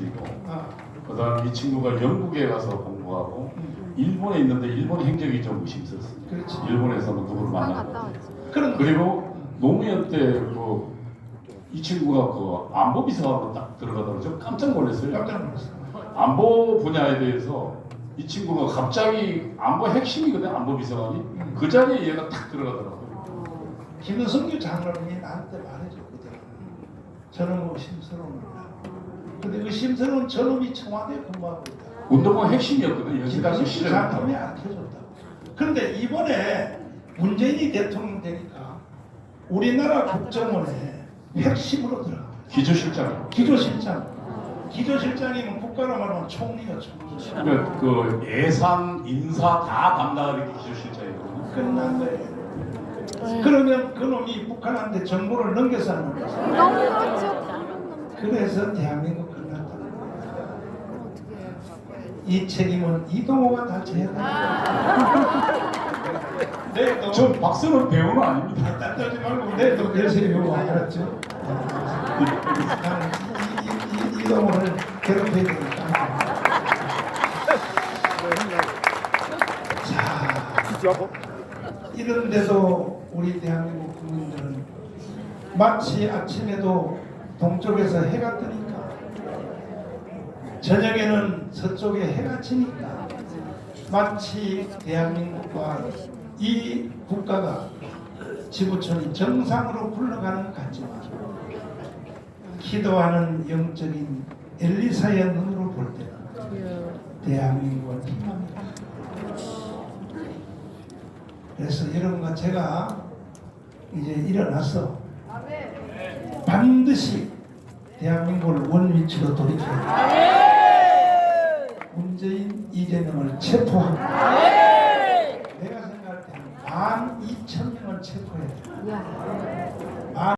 출신이고 아, 그다음 이 친구가 영국에 가서 공부하고 음, 일본에 있는데 일본 행적이 좀 의심스럽습니다. 그렇지. 일본에서는 누구를. 그런 그리고 노무현 때그 이 친구가 그 안보 비서관으로 딱 들어가더라고요. 저 깜짝 놀랐어요. 깜짝 놀랐어. 안보 분야에 대해서 이 친구가 갑자기 안보 핵심이거든 안보 비서관이 그 자리에 얘가 딱 들어가더라고요. 김성규 장관이 나한테 말해줬거든. 저는 의심스러운다. 근데 의심스러운 저놈이 청와대에 근무하고 있다. 운동권 핵심이었거든 연세대학교 김성규 시절에. 장관이 알려줬다. 그런데 이번에 문재인이 대통령 되니까 우리나라 국정원에 핵심으로 들어가. 기조실장. 기조실장. 기조실장이면 국가로 말하면 총리가 총리. 그러니까 그 예산, 인사 다 담당하는 게 기조실장이거든요. 끝난 거예요. 그러면 그놈이 북한한테 정보를 넘겨서 하는 거죠. 너무 그렇죠. 그래서 대한민국 끝났다. 이 책임은 이동호가 다 져야 돼. 내일도 저 박선원 배우는 아닙니다. 따뜻하지 말고 내일도 열심히 배워 알았죠? 나는 이, 이, 이, 이동호를 괴롭혀야 되니까. 자, 이런데도 우리 대한민국 국민들은 마치 아침에도 동쪽에서 해가 뜨니까 저녁에는 서쪽에 해가 지니까 마치 대한민국과 이 국가가 지구촌이 정상으로 굴러가는 것 같지만 기도하는 영적인 엘리사의 눈으로 볼 때는 대한민국은 피합니다. 그래서 여러분과 제가 이제 일어나서 반드시 대한민국을 원위치로 돌이켜야 돼. 문재인 이재명을 체포하고 내가 생각할 때는 만 이천 명을 체포해야 돼. 야.